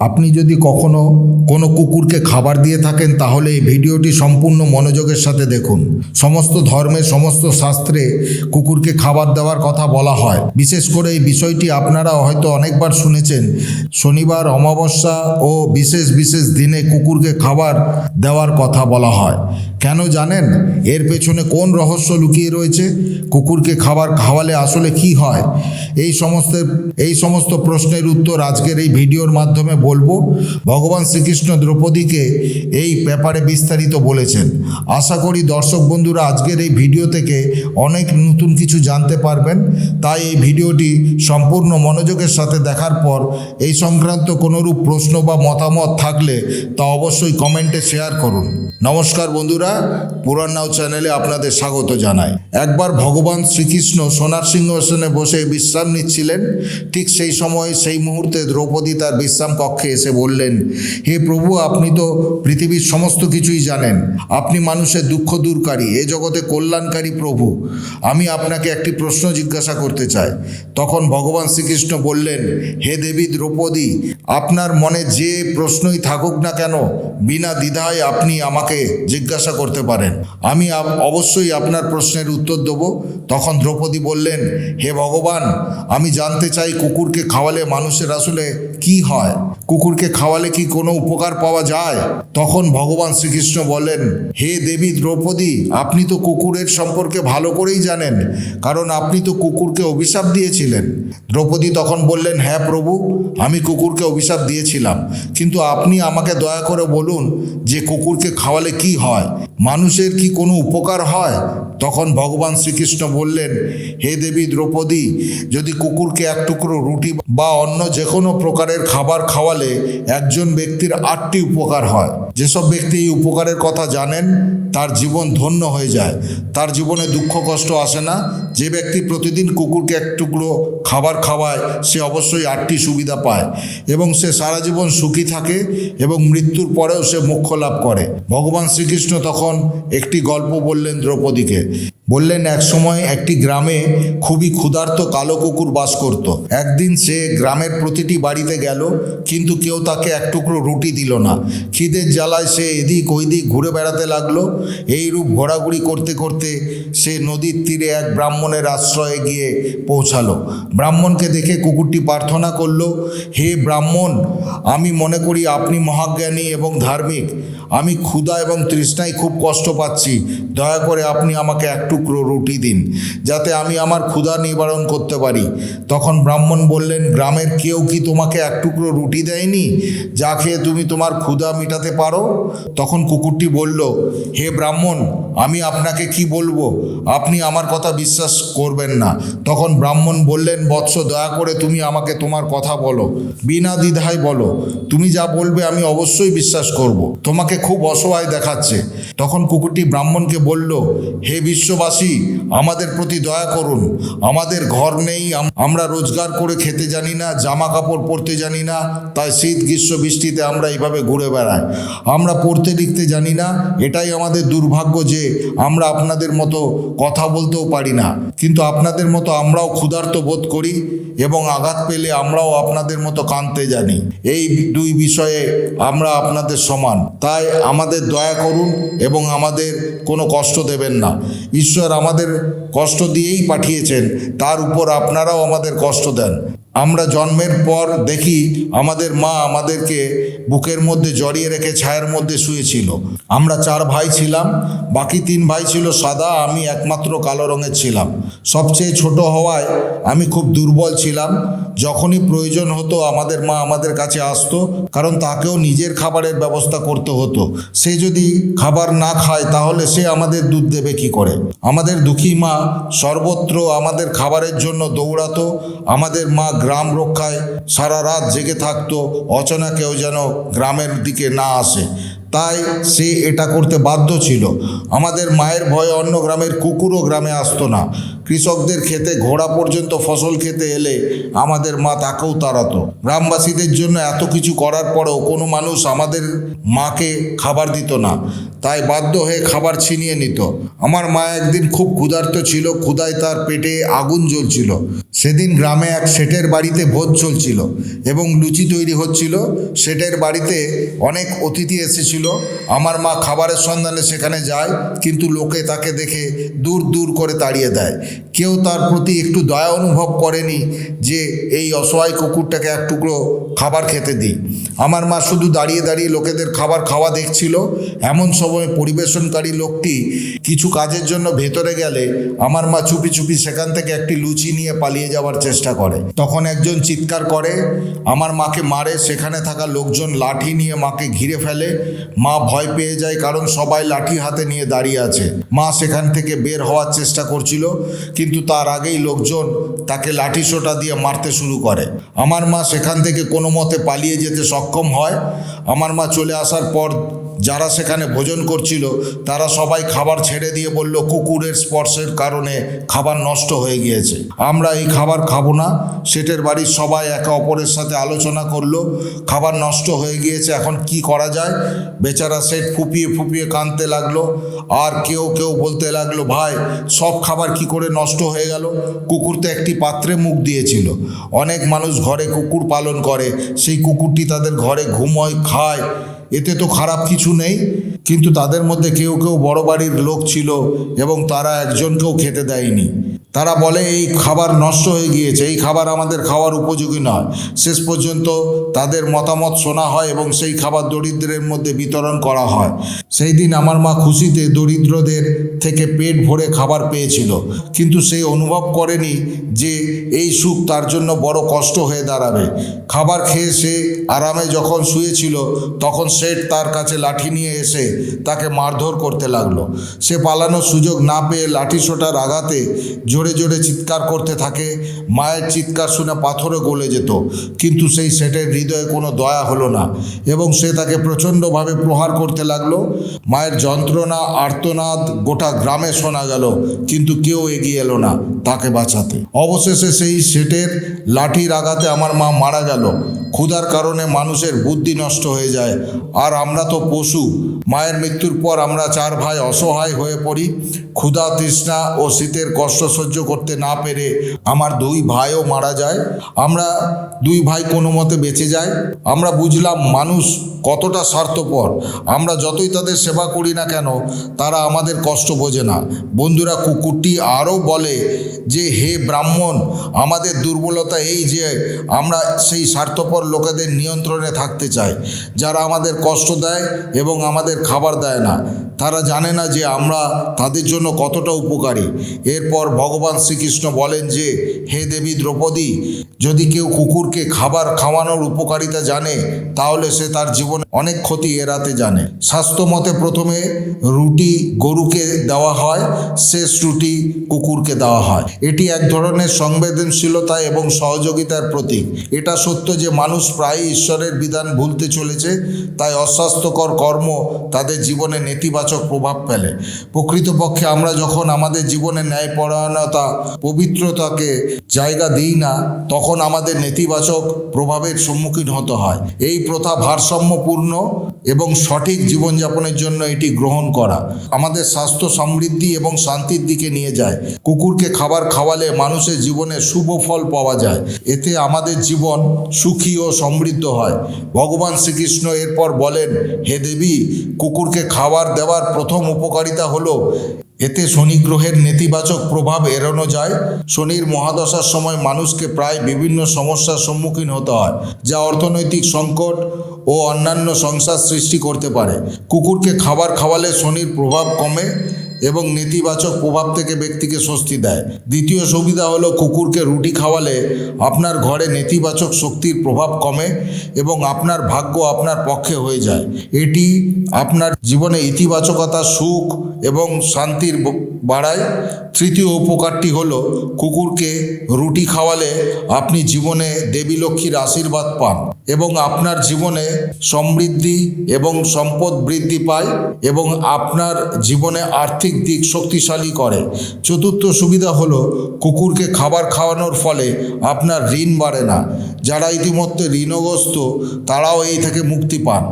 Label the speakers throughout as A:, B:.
A: আপনি যদি কখনো কোনো কুকুরকে খাবার দিয়ে থাকেন, তাহলে এই ভিডিওটি সম্পূর্ণ মনোযোগের সাথে দেখুন। সমস্ত ধর্মের সমস্ত শাস্ত্রে কুকুরকে খাবার দেওয়ার কথা বলা হয়। বিশেষ করে এই বিষয়টি আপনারা হয়তো অনেকবার শুনেছেন। শনিবার, অমাবস্যা ও বিশেষ বিশেষ দিনে কুকুরকে খাবার দেওয়ার কথা বলা হয়। কেন জানেন? এর পেছনে কোন রহস্য লুকিয়ে রয়েছে? কুকুরকে খাবার খাওয়ালে আসলে কি হয়? এই সমস্ত এই সমস্ত প্রশ্নের উত্তর আজকের এই ভিডিওর মাধ্যমে বলব, ভগবান শ্রীকৃষ্ণ দ্রৌপদীকে এই ব্যাপারে বিস্তারিত বলেছেন। আশা করি দর্শক বন্ধুরা আজকের এই ভিডিও থেকে অনেক নতুন কিছু জানতে পারবেন। তাই এই ভিডিওটি সম্পূর্ণ মনোযোগের সাথে দেখার পর এই সংক্রান্ত কোনোরূপ প্রশ্ন বা মতামত থাকলে তা অবশ্যই কমেন্টে শেয়ার করুন। নমস্কার বন্ধুরা, পুরাণ নাও চ্যানেলে আপনাদের স্বাগত জানাই। একবার ভগবান শ্রীকৃষ্ণ সোনার সিংহাসনে বসে বিশ্রাম নিচ্ছিলেন। ঠিক সেই সময় সেই মুহূর্তে দ্রৌপদী তার বিশ্রাম কক্ষে এসে বললেন, হে প্রভু, আপনি তো পৃথিবীর সমস্ত কিছুই জানেন। আপনি মানুষের দুঃখ দূরকারী এ জগতে কল্যাণকারী প্রভু। আমি আপনাকে একটি প্রশ্ন জিজ্ঞাসা করতে চাই। তখন ভগবান শ্রীকৃষ্ণ বললেন, হে দেবী দ্রৌপদী, আপনার মনে যে প্রশ্নই থাকুক না কেন, বিনা দ্বিধায় আপনি আমাকে জিজ্ঞাসা করতে পারেন। আমি অবশ্যই আপনার প্রশ্নের উত্তর দেব। তখন দ্রৌপদী বললেন, হে ভগবান, আমি জানতে চাই কুকুরকে খাওয়ালে মানুষের আসলে কি হয়? কুকুরকে খাওয়ালে কি কোনো উপকার পাওয়া যায়? তখন ভগবান শ্রীকৃষ্ণ বলেন, হে দেবী দ্রৌপদী, আপনি তো কুকুরের সম্পর্কে ভালো করেই জানেন, কারণ আপনি তো কুকুরকে অভিশাপ দিয়েছিলেন। দ্রৌপদী তখন বললেন হ্যাঁ প্রভু, আমি কুকুরকে অভিশাপ দিয়েছিলাম, কিন্তু আপনি আমাকে দয়া করে বলুন যে কুকুরকে খাওয়ালে কি হয়? মানুষের কি কোনো উপকার হয়? তখন ভগবান শ্রীকৃষ্ণ বললেন, হে দেবী দ্রৌপদী, যদি কুকুরকে এক টুকরো রুটি বা অন্য যে কোনো প্রকারের খাবার খাওয়ালে একজন ব্যক্তির আটটি উপকার হয়। যেসব ব্যক্তি এই উপকারের কথা জানেন, তার জীবন ধন্য হয়ে যায়। তার জীবনে দুঃখ কষ্ট আসে না। যে ব্যক্তি প্রতিদিন কুকুরকে এক টুকরো খাবার খাওয়ায়, সে অবশ্যই আটটি সুবিধা পায় এবং সে সারা জীবন সুখী থাকে এবং মৃত্যুর পরেও সে মোক্ষ লাভ করে। ভগবান শ্রীকৃষ্ণ তখন একটি গল্প বললেন দ্রৌপদীকে বললেন, এক সময় একটি গ্রামে খুবই ক্ষুধার্ত কালো কুকুর বাস করত। একদিন সে গ্রামের প্রতিটি বাড়িতে গেল, কিন্তু কেউ তাকে এক টুকরো রুটি দিল না। খিদের জ্বালায় সে এদিক ওইদিক ঘুরে বেড়াতে লাগল। এই রূপ ঘোরাঘুরি করতে করতে সে নদীর তীরে এক ব্রাহ্মণের আশ্রয়ে গিয়ে পৌঁছালো। ব্রাহ্মণকে দেখে কুকুরটি প্রার্থনা করল, হে ব্রাহ্মণ, আমি মনে করি আপনি মহাজ্ঞানী এবং ধার্মিক। আমি ক্ষুধা এবং তৃষ্ণায় খুব কষ্ট পাচ্ছি। দয়া করে আপনি আমাকে এক টুকরো রুটি দিন, যাতে আমি আমার ক্ষুধা নিবারণ করতে পারি। তখন ব্রাহ্মণ বললেন, গ্রামের কেউ কি তোমাকে এক টুকরো রুটি দেয়নি, যা খেয়ে তুমি তোমার ক্ষুধা মেটাতে পারো? তখন কুকুরটি বলল, হে ব্রাহ্মণ আমি আপনাকে কি বলব? আপনি আমার কথা বিশ্বাস করবেন না। তখন ব্রাহ্মণ বললেন, বৎস, দয়া করে তুমি আমাকে তোমার কথা বলো। বিনা দ্বিধায় বলো। তুমি যা বলবে আমি অবশ্যই বিশ্বাস করব। তোমাকে খুব অসহায় দেখাচ্ছে। তখন কুকুরটি ব্রাহ্মণকে বলল, হে বিশ্ববাসী, আমাদের প্রতি দয়া করুন। আমাদের ঘর নেই আমরা রোজগার করে খেতে জানি না জামা কাপড় পরতে জানি না, তাই শীত, গ্রীষ্ম, বৃষ্টিতে আমরা এইভাবে ঘুরে বেড়াই। আমরা পড়তে লিখতে জানি না, এটাই আমাদের দুর্ভাগ্য যে আমরা আপনাদের মতো কথা বলতেও পারি না। কিন্তু আপনাদের মতো আমরাও ক্ষুধার্ত বোধ করি এবং আঘাত পেলে আমরাও আপনাদের মতো কাঁদতে জানি। এই দুই বিষয়ে আমরা আপনাদের সমান। তাই আমাদের দয়া করুন এবং আমাদের কোনো কষ্ট দেবেন না। ঈশ্বর আমাদের কষ্ট দিয়েই পাঠিয়েছেন, তার উপর আপনারাও আমাদের কষ্ট দেন। আমরা জন্মের পর দেখি আমাদের মা আমাদেরকে বুকের মধ্যে জড়িয়ে রেখে ছায়ের মধ্যে শুয়েছিল। আমরা চার ভাই ছিলাম, বাকি তিন ভাই ছিল সাদা, আমি একমাত্র কালো রঙের ছিলাম। সবচেয়ে ছোট হওয়ায় আমি খুব দুর্বল ছিলাম যখনই প্রয়োজন হতো আমাদের মা আমাদের কাছে আসতো, কারণ তাকেও নিজের খাবারের ব্যবস্থা করতে হতো। সে যদি খাবার না খায়, তাহলে সে আমাদের দুধ দেবে কি করে? আমাদের দুঃখী মা সর্বত্র আমাদের খাবারের জন্য দৌড়াতো, আমাদের মা গ্রাম রক্ষায় সারা রাত জেগে থাকতো অচেনা কেউ যেন গ্রামের দিকে না আসে। তাই সে এটা করতে বাধ্য ছিল। আমাদের মায়ের ভয়ে অন্য গ্রামের কুকুরও গ্রামে আসতো না। কৃষকদের খেতে ঘোড়া পর্যন্ত ফসল খেতে এলে আমাদের মা তাকেও তাড়াতো। গ্রামবাসীদের জন্য এত কিছু করার পরেও কোনো মানুষ আমাদের মাকে খাবার দিত না। তাই বাধ্য হয়ে খাবার ছিনিয়ে নিত। আমার মা একদিন খুব ক্ষুধার্ত ছিল, ক্ষুধায় তার পেটে আগুন জ্বলছিল। সেদিন গ্রামে এক শেঠের বাড়িতে ভোজ চলছিল এবং লুচি তৈরি হচ্ছিল। শেঠের বাড়িতে অনেক অতিথি এসেছিল। আমার মা খাবারের সন্ধানে সেখানে যায়, কিন্তু লোকে তাকে দেখে দূর দূর করে তাড়িয়ে দেয়। কেউ তার প্রতি একটু দয়া অনুভব করেনি যে এই অসহায় কুকুরটাকে এক টুকরো খাবার খেতে দিই। আমার মা শুধু দাঁড়িয়ে দাঁড়িয়ে লোকেদের খাবার খাওয়া দেখছিল। এমন সময় পরিবেশনকারী লোকটি কিছু কাজের জন্য ভেতরে গেলে আমার মা চুপি চুপি সেখান থেকে একটি লুচি নিয়ে পালিয়ে যাওয়ার চেষ্টা করে। তখন একজন চিৎকার করে, আমার মাকে মারে, সেখানে থাকা লোকজন লাঠি নিয়ে মাকে ঘিরে ফেলে মা ভয় পেয়ে যায় কারণ সবাই লাঠি হাতে নিয়ে দাঁড়িয়ে আছে। মা সেখান থেকে বের হওয়ার চেষ্টা করছিল, কিন্তু তার আগেই লোকজন তাকে লাঠি সোটা দিয়ে মারতে শুরু করে। আমার মা সেখান থেকে কোনো মতে পালিয়ে যেতে সক্ষম হয়। আমার মা চলে আসার পর যারা সেখানে ভোজন করছিল, তারা সবাই খাবার ছেড়ে দিয়ে বলল, কুকুরের স্পর্শের কারণে খাবার নষ্ট হয়ে গিয়েছে। আমরা এই খাবার খাব না। সেটের বাড়ির সবাই একে অপরের সাথে আলোচনা করল, খাবার নষ্ট হয়ে গিয়েছে, এখন কি করা যায়? বেচারা সেট ফুপিয়ে ফুপিয়ে কাঁদতে লাগল। আর কেউ কেউ বলতে লাগল, ভাই, সব খাবার কি করে নষ্ট হয়ে গেল? কুকুর তো একটি পাত্রে মুখ দিয়েছিল। অনেক মানুষ ঘরে কুকুর পালন করে। সেই কুকুরটি তাদের ঘরে ঘুমোয়, খায়। এতে তো খারাপ কিছু নেই, কিন্তু তাদের মধ্যে কেউ কেউ বড় বাড়ির লোক ছিল এবং তারা একজনকেও খেতে দেয়নি। তারা বলে, এই খাবার নষ্ট হয়ে গিয়েছে, এই খাবার আমাদের খাওয়ার উপযোগী নয়। শেষ পর্যন্ত তাদের মতামত শোনা হয় এবং সেই খাবার দরিদ্রের মধ্যে বিতরণ করা হয়। সেই দিন আমার মা খুশিতে দরিদ্রদের থেকে পেট ভরে খাবার পেয়েছিল, কিন্তু সে অনুভব করেনি যে এই সুখ তার জন্য বড় কষ্ট হয়ে দাঁড়াবে। খাবার খেয়ে সে আরামে যখন শুয়েছিল, তখন শেঠ তার কাছে লাঠি নিয়ে এসে তাকে মারধর করতে লাগল। সে পালানোর সুযোগ না পেয়ে লাঠি সোটার আঘাতে জোরে জোরে চিৎকার করতে থাকে, মায়ের চিৎকার শুনে পাথরে গলে যেত। কিন্তু সেই শেঠের হৃদয়ে কোনো দয়া হলো না এবং সে তাকে প্রচণ্ডভাবে প্রহার করতে লাগল। মায়ের যন্ত্রণা, আর্তনাদ গোটা গ্রামে শোনা গেল, কিন্তু কেউ এগিয়ে এলো না তাকে বাঁচাতে। অবশেষে সেই শেঠের লাঠির আঘাতে আমার মা মারা গেল। ক্ষুধার কারণে মানুষের বুদ্ধি নষ্ট হয়ে যায় আর আমরা তো পশু। মায়ের মৃত্যুর পর আমরা চার ভাই অসহায় হয়ে পড়ি। ক্ষুধা তৃষ্ণা ও শীতের কষ্ট সহ্য করতে না পেরে আমার দুই ভাইও মারা যায়। আমরা দুই ভাই কোনো মতে বেঁচে যাই। আমরা বুঝলাম মানুষ কতটা স্বার্থপর। আমরা যতই তাদের সেবা করি না কেন, তারা আমাদের কষ্ট বোঝে না। বন্ধুরা, কুকুরটি আরও বলে যে, হে ব্রাহ্মণ, আমাদের দুর্বলতা এই যে, আমরা সেই স্বার্থপর লোকেদের নিয়ন্ত্রণে থাকতে চাই। যারা আমাদের কষ্ট দেয় এবং আমাদের খাবার দেয় না। তারা জানে না যে আমরা তাদের জন্য কতটা উপকারী। এরপর ভগবান শ্রীকৃষ্ণ বলেন যে, হে দেবী দ্রৌপদী, যদি কেউ কুকুরকে খাবার খাওয়ানোর উপকারিতা জানে, তাহলে সে তার জীবনে অনেক ক্ষতি এড়াতে জানে। স্বাস্থ্য মতে প্রথমে রুটি গরুকে দেওয়া হয়, শেষ রুটি কুকুরকে দেওয়া হয়। এটি এক ধরনের সংবেদনশীলতা এবং সহযোগিতার প্রতীক। এটা সত্য যে মানুষ প্রায়ই ঈশ্বরের বিধান ভুলতে চলেছে তাই অস্বাস্থ্যকর কর্ম তাদের জীবনে নেতিবাচক প্রভাব ফেলে। প্রকৃতপক্ষে আমরা যখন আমাদের জীবনে ন্যায়পরায়ণতা, পবিত্রতাকে জায়গা দিই না, তখন আমাদের নেতিবাচক প্রভাবের সম্মুখীন হতে হয়। এই প্রথা ভারসাম্যপূর্ণ এবং সঠিক জীবনযাপনের জন্য এটি গ্রহণ করা। আমাদের স্বাস্থ্য সমৃদ্ধি এবং শান্তির দিকে নিয়ে যায়। কুকুরকে খাবার খাওয়ালে মানুষের জীবনে শুভ ফল পাওয়া যায়। এতে আমাদের জীবন সুখী ও সমৃদ্ধ হয়। ভগবান শ্রীকৃষ্ণ এরপর বলেন, হে দেবী, কুকুরকে খাবার দেওয়ার প্রথম উপকারিতা হল, এতে শনি গ্রহের নেতিবাচক প্রভাব এড়ানো যায়। শনির মহাদশার সময় মানুষকে প্রায় বিভিন্ন সমস্যার সম্মুখীন হতে হয়, যা অর্থনৈতিক সংকট ও অন্যান্য সংসার সৃষ্টি করতে পারে। কুকুরকে খাবার খাওয়ালে শনির প্রভাব কমে এবং নেতিবাচক প্রভাব থেকে ব্যক্তিকে স্বস্তি দেয়। দ্বিতীয় সুবিধা হলো কুকুরকে রুটি খাওয়ালে আপনার ঘরে নেতিবাচক শক্তির প্রভাব কমে এবং আপনার ভাগ্য আপনার পক্ষে হয়ে যায়। এটি আপনার জীবনে ইতিবাচকতা, সুখ এবং শান্তির বাড়ায়। তৃতীয় উপকারটি হলো কুকুরকে রুটি খাওয়ালে আপনি জীবনে দেবী লক্ষ্মীর আশীর্বাদ পান এবং আপনার জীবনে সমৃদ্ধি এবং সম্পদ বৃদ্ধি পায় এবং আপনার জীবনে আর্থিক দিক শক্তিশালী করে। চতুর্থ সুবিধা হলো, কুকুরকে খাবার খাওয়ানোর ফলে আপনার ঋণ বাড়ে না। যারা ইতিমধ্যে ঋণগ্রস্ত, তারাও এই থেকে মুক্তি পান।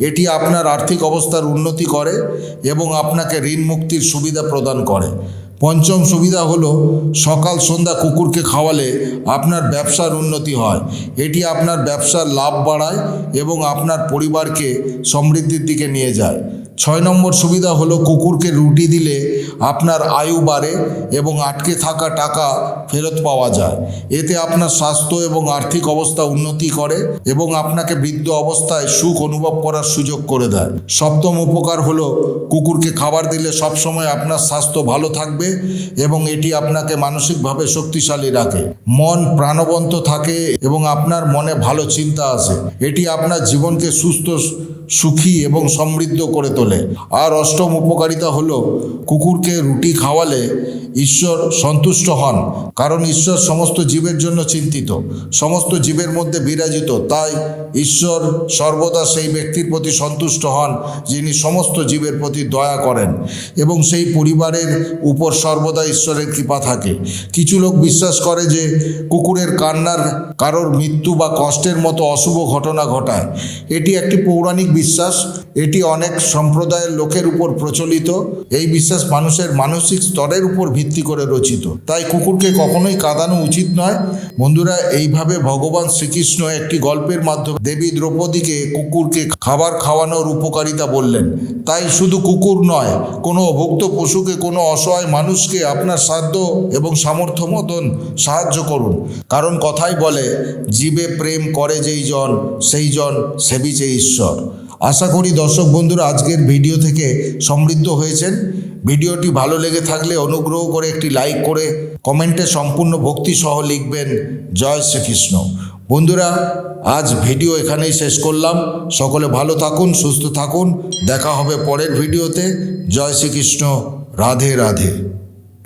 A: এটি আপনার আর্থিক অবস্থার উন্নতি করে এবং আপনাকে ঋণ মুক্তির সুবিধা প্রদান করে। পঞ্চম সুবিধা হলো, সকাল সন্ধ্যা কুকুরকে খাওয়ালে আপনার ব্যবসার উন্নতি হয়। এটি আপনার ব্যবসার লাভ বাড়ায় এবং আপনার পরিবারকে সমৃদ্ধির দিকে নিয়ে যায়। ছয় নম্বর সুবিধা হলো কুকুরকে রুটি দিলে আপনার আয়ু বাড়ে এবং আটকে থাকা টাকা ফেরত পাওয়া যায়। এতে আপনার স্বাস্থ্য এবং আর্থিক অবস্থা উন্নতি করে এবং আপনাকে বৃদ্ধ অবস্থায় সুখ অনুভব করার সুযোগ করে দেয়। সপ্তম উপকার হলো কুকুরকে খাবার দিলে সবসময় আপনার স্বাস্থ্য ভালো থাকবে এবং এটি আপনাকে মানসিকভাবে শক্তিশালী রাখে। মন প্রাণবন্ত থাকে এবং আপনার মনে ভালো চিন্তা আসে। এটি আপনার জীবনকে সুস্থ সুখী এবং সমৃদ্ধ করে তোলে। আর অষ্টম উপকারিতা হলো কুকুরকে রুটি খাওয়ালে ঈশ্বর সন্তুষ্ট হন, কারণ ঈশ্বর সমস্ত জীবের জন্য চিন্তিত, সমস্ত জীবের মধ্যে বিরাজিত। তাই ঈশ্বর সর্বদা সেই ব্যক্তির প্রতি সন্তুষ্ট হন, যিনি সমস্ত জীবের প্রতি দয়া করেন এবং সেই পরিবারের উপর সর্বদা ঈশ্বরের কৃপা থাকে। কিছু লোক বিশ্বাস করে যে কুকুরের কান্নার কারোর মৃত্যু বা কষ্টের মতো অশুভ ঘটনা ঘটায়। এটি একটি পৌরাণিক বিশ্বাস, এটি অনেক সম্প্রদায়ের লোকের উপর প্রচলিত। এই বিশ্বাস মানুষের মানসিক স্তরের উপর ভিত্তি করে রচিত। তাই কুকুরকে কখনোই কাঁদানো উচিত নয়। বন্ধুরা, এইভাবে ভগবান শ্রীকৃষ্ণ একটি গল্পের মাধ্যমে দেবী দ্রৌপদীকে কুকুরকে খাবার খাওয়ানোর উপকারিতা বললেন। তাই শুধু কুকুর নয়, কোনো অভুক্ত পশুকে কোনো অসহায় মানুষকে আপনার সাধ্য এবং সামর্থ্য মতন সাহায্য করুন। কারণ কথাই বলে, জীবে প্রেম করে যেই জন, সেই জন সেবিছে ঈশ্বর। আশা করি দর্শক বন্ধুরা আজকের ভিডিও থেকে সমৃদ্ধ হয়েছেন। ভিডিওটি ভালো লেগে থাকলে অনুগ্রহ করে একটি লাইক করে কমেন্টে সম্পূর্ণ ভক্তি সহ লিখবেন, জয় শ্রীকৃষ্ণ। বন্ধুরা, আজ ভিডিও এখানেই শেষ করলাম। সকলে ভালো থাকুন, সুস্থ থাকুন। দেখা হবে পরের ভিডিওতে। জয় শ্রীকৃষ্ণ। রাধে রাধে।